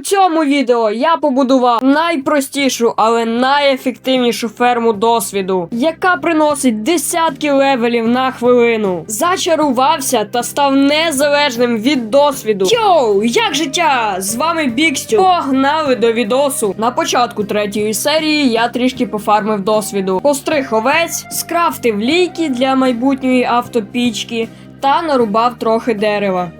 цьому відео я побудував найпростішу, але найефективнішу ферму досвіду, яка приносить десятки левелів на хвилину. Зачарувався та став незалежним від досвіду. Йоу, як життя? З вами Бікстю. Погнали до відосу. На початку третьої серії я трішки пофармив досвіду. Постриг овець, скрафтив ліки для майбутньої автопічки та нарубав трохи дерева.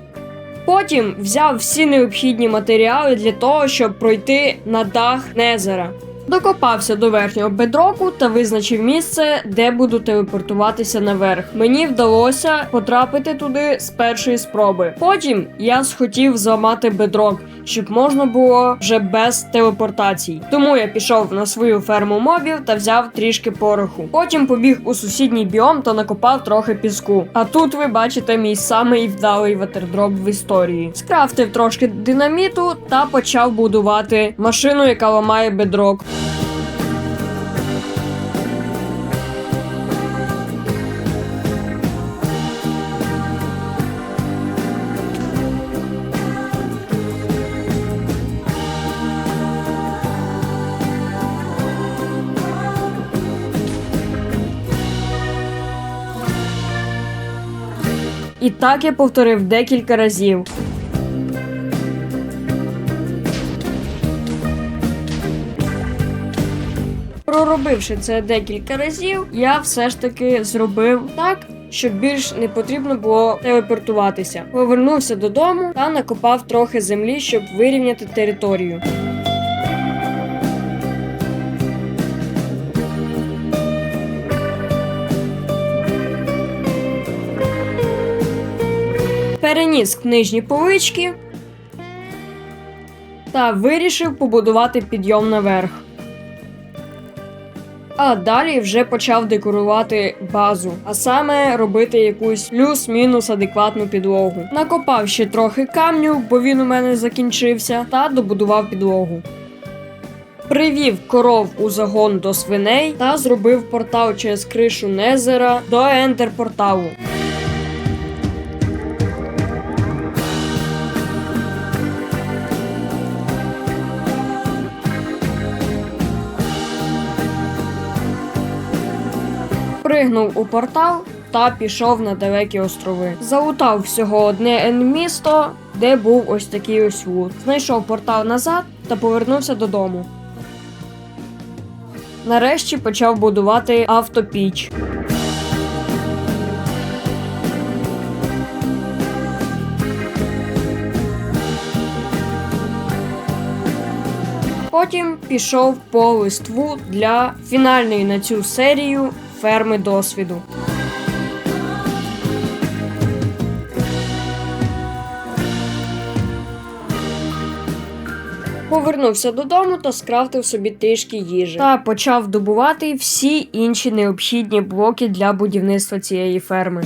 Потім взяв всі необхідні матеріали для того, щоб пройти на дах Незера. Докопався до верхнього бедроку та визначив місце, де буду телепортуватися наверх. Мені вдалося потрапити туди з першої спроби. Потім я схотів зламати бедрок, щоб можна було вже без телепортацій. Тому я пішов на свою ферму мобів та взяв трішки пороху. Потім побіг у сусідній біом та накопав трохи піску. А тут ви бачите мій самий вдалий ватердроп в історії. Скрафтив трошки динаміту та почав будувати машину, яка ламає бедрок. І так я повторив декілька разів. Проробивши це декілька разів, я все ж таки зробив так, щоб більш не потрібно було телепортуватися. Повернувся додому та накопав трохи землі, щоб вирівняти територію. Переніс книжні полички та вирішив побудувати підйом наверх. А далі вже почав декорувати базу, а саме робити якусь плюс-мінус адекватну підлогу. Накопав ще трохи камню, бо він у мене закінчився, та добудував підлогу. Привів коров у загон до свиней та зробив портал через кришу Незера до ентер-порталу. Пригнув у портал та пішов на далекі острови. Залутав всього одне Н-місто, де був ось такий ось лут. Знайшов портал назад та повернувся додому. Нарешті почав будувати автопіч. Потім пішов по листву для фінальної на цю серію ферми досвіду. Повернувся додому та скрафтив собі трішки їжі та почав добувати всі інші необхідні блоки для будівництва цієї ферми.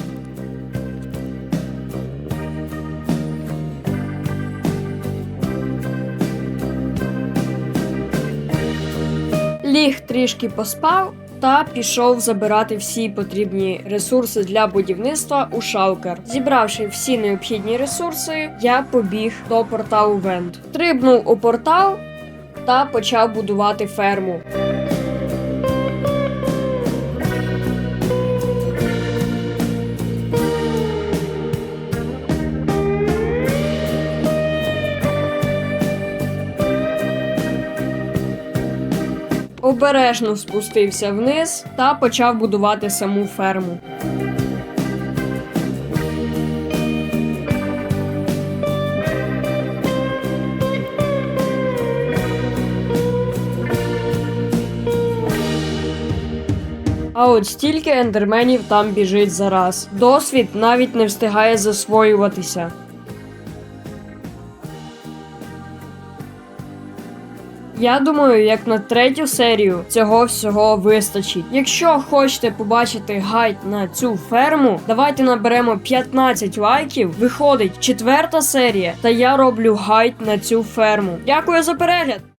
Ліг трішки поспав та пішов забирати всі потрібні ресурси для будівництва у шалкер. Зібравши всі необхідні ресурси, я побіг до порталу Вент. Трибнув у портал та почав будувати ферму. Обережно спустився вниз та почав будувати саму ферму. А от стільки ендерменів там біжить зараз. Досвід навіть не встигає засвоюватися. Я думаю, як на третю серію цього всього вистачить. Якщо хочете побачити гайд на цю ферму, давайте наберемо 15 лайків. Виходить четверта серія, та я роблю гайд на цю ферму. Дякую за перегляд!